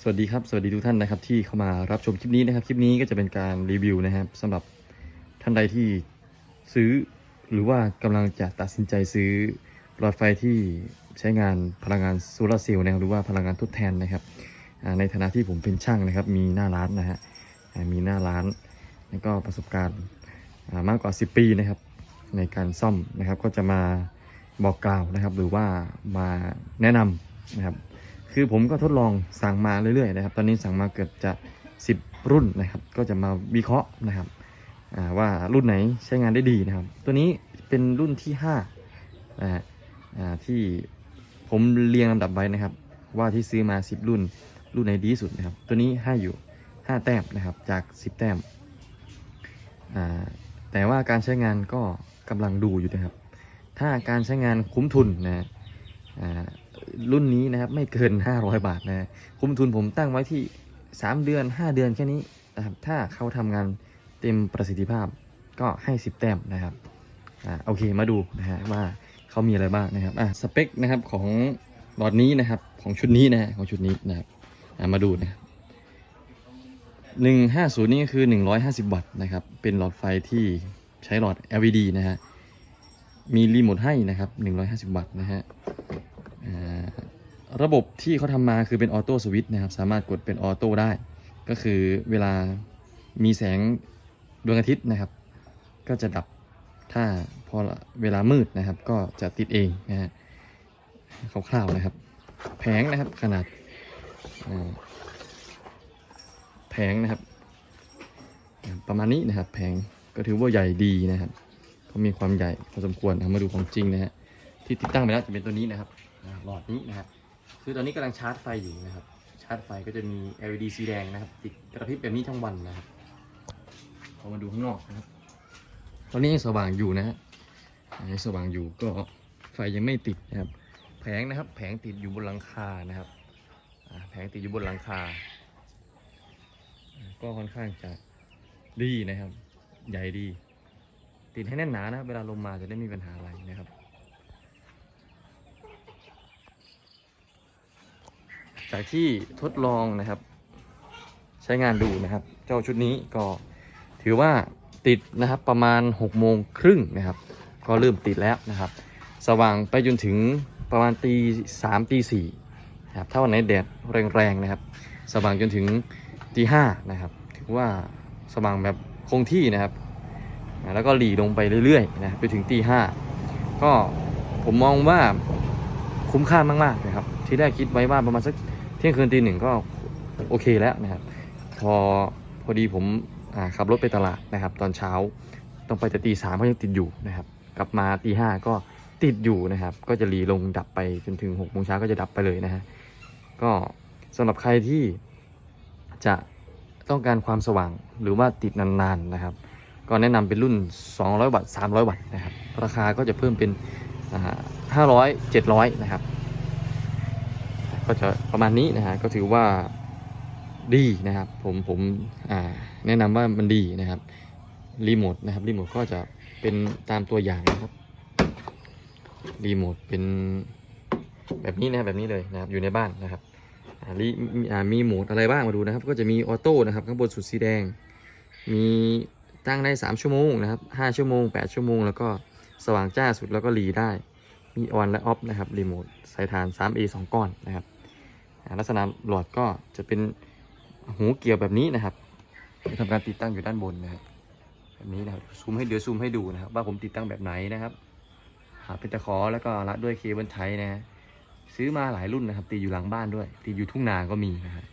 สวัสดีครับ สวัสดีทุกท่านนะครับ ที่เข้ามารับชมคลิปนี้นะครับ คลิปนี้ก็จะเป็นการรีวิวนะครับสำหรับท่านใดที่ซื้อหรือว่ากำลังจะตัดสินใจซื้อหลอดไฟที่ใช้งานพลังงานโซลาร์เซลล์นะครับหรือว่าพลังงานทดแทนนะครับในฐานะที่ผมเป็นช่างนะครับ มีหน้าร้านนะฮะมีหน้าร้านแล้วก็ประสบการณ์มากกว่า 10 ปีนะครับ ในการซ่อมนะครับก็จะมาบอกกล่าวนะครับ หรือว่ามาแนะนำนะครับ คือผมก็ทดลองสั่งมาเรื่อยๆนะครับ ตอนนี้สั่งมาเกือบจะ 10 รุ่นนะครับ ก็จะมาวิเคราะห์นะครับว่ารุ่นไหนใช้งานได้ดีนะครับ ตัวนี้เป็นรุ่นที่5นะฮะที่ผมเรียงลำดับไว้นะครับ ว่าที่ซื้อมา 10 รุ่น รุ่นไหนดีสุดนะครับ ตัวนี้ให้อยู่ 5 แต้มนะครับจาก 10 แต้มแต่ว่าการใช้งานก็กำลังดูอยู่นะครับ ถ้าการใช้งานคุ้มทุนนะ รุ่นนี้นะครับไม่เกิน 500 บาทนะคุ้มทุนผมตั้งไว้ที่ 3 เดือน 5 เดือนแค่นี้นะครับถ้าเขาทำงานเต็มประสิทธิภาพก็ให้ 10 แต้มนะครับอ่าโอเคมาดูนะฮะว่าเขามีอะไรบ้างนะครับอะสเปคนะครับของหลอดนี้นะครับของชุดนี้นะฮะของชุดนี้นะครับอะมาดูนะครับ150นี่ก็คือ150วัตต์นะครับ เป็นหลอดไฟที่ใช้หลอด LED นะฮะ มีรีโมทให้นะครับ150วัตต์นะฮะ ระบบที่เขาทำมาคือเป็นออโต้สวิตช์นะครับ สามารถกดเป็นออโต้ได้ ก็คือเวลามีแสงดวงอาทิตย์นะครับ ก็จะดับถ้าพอเวลามืดนะครับ ก็จะติดเองนะฮะคร่าวๆนะครับ แผงนะครับขนาดแผงนะครับ ประมาณนี้นะครับ แผงก็ถือว่าใหญ่ดีนะครับเขามีความใหญ่พอสมควรเอามาดูของจริงนะฮะที่ติดตั้งไปแล้วจะเป็นตัวนี้นะครับ หลอดนี้นะครับ คือตอนนี้กำลังชาร์จไฟอยู่นะครับ ชาร์จไฟก็จะมี LED สีแดงนะครับ ติดกระพริบแบบนี้ทั้งวันนะครับพอมาดูข้างนอกนะครับ ตอนนี้ยังสว่างอยู่นะฮะยังสว่างอยู่ก็ไฟยังไม่ติดนะครับ แผงนะครับ แผงติดอยู่บนหลังคานะครับอ่าแผงติดอยู่บนหลังคา ก็ค่อนข้างจะดีนะครับ ใหญ่ดี ติดให้แน่นหนานะครับเวลาลมมาจะได้ไม่มีปัญหาอะไรนะครับ จากที่ทดลองนะครับ ใช้งานดูนะครับ เจ้าชุดนี้ก็ถือว่าติดนะครับประมาณ6โมงครึ่งนะครับ ก็เริ่มติดแล้วนะครับ สว่างไปจนถึงประมาณตีสามตีสี่นะครับถ้าวันไหนแดดแรงๆนะครับ สว่างจนถึงตีห้านะครับ ถือว่าสว่างแบบคงที่นะครับ แล้วก็หลีลงไปเรื่อยๆนะไปถึงตีห้าก็ผมมองว่าคุ้มค่ามากๆนะครับ ที่แรกคิดไว้ว่าประมาณสัก เที่ยงคืนตีหนึ่งก็โอเคแล้วนะครับ พอพอดีผมขับรถไปตลาดนะครับ ตอนเช้าต้องไปแต่ตีสามก็ยังติดอยู่นะครับ กลับมาตีห้าก็ติดอยู่นะครับ ก็จะรีลงดับไปจนถึงหกโมงเช้าก็จะดับไปเลยนะฮะก็สำหรับใครที่จะต้องการความสว่างหรือว่าติดนานๆนะครับ ก็แนะนำเป็นรุ่น 200 วัตต์300 วัตต์นะครับ ราคาก็จะเพิ่มเป็นอ่า500 700 นะครับ ก็จะประมาณนี้นะฮะก็ถือว่าดีนะครับ ผมผมแนะนำว่ามันดีนะครับรีโมทนะครับรีโมทก็จะเป็นตามตัวอย่างนะครับรีโมทเป็นแบบนี้นะครับแบบนี้เลยนะครับอยู่ในบ้านนะครับรีมีโหมดอะไรบ้างมาดูนะครับ ก็จะมีออโต้นะครับข้างบนสุดสีแดง มีตั้งได้ 3 ชั่วโมงนะครับ5ชั่วโมง 8 ชั่วโมง แล้วก็สว่างจ้าสุดแล้วก็รีได้ มีออนและออฟนะครับรีโมทสายฐาน 3A 2 ก้อนนะครับ ลักษณะหลอดก็จะเป็นหูเกี่ยวแบบนี้นะครับจะทำการติดตั้งอยู่ด้านบนนะครับแบบนี้นะครับซูมให้เดี๋ยวซูมให้ดูนะครับ ว่าผมติดตั้งแบบไหนนะครับหาเป็นตะขอแล้วก็รัดด้วยเคเบิลไทยนะฮะซื้อมาหลายรุ่นนะครับติดอยู่หลังบ้านด้วยติดอยู่ทุ่งนาก็มีนะครับ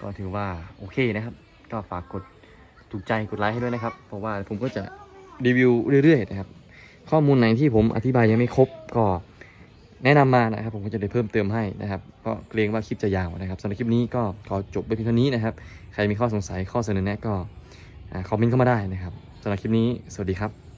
ก็ถือว่าโอเคนะครับ ก็ฝากกดถูกใจกดไลค์ให้ด้วยนะครับ เพราะว่าผมก็จะรีวิวเรื่อยๆนะครับ ข้อมูลไหนที่ผมอธิบายยังไม่ครบก็ แนะนำมานะครับผมก็จะได้เพิ่มเติมให้นะครับเพราะเกรงว่าคลิปจะยาวนะครับสำหรับคลิปนี้ก็ขอจบไปเพียงเท่านี้นะครับ ใครมีข้อสงสัยข้อเสนอแนะก็คอมเมนต์เข้ามาได้นะครับสำหรับคลิปนี้ สวัสดีครับ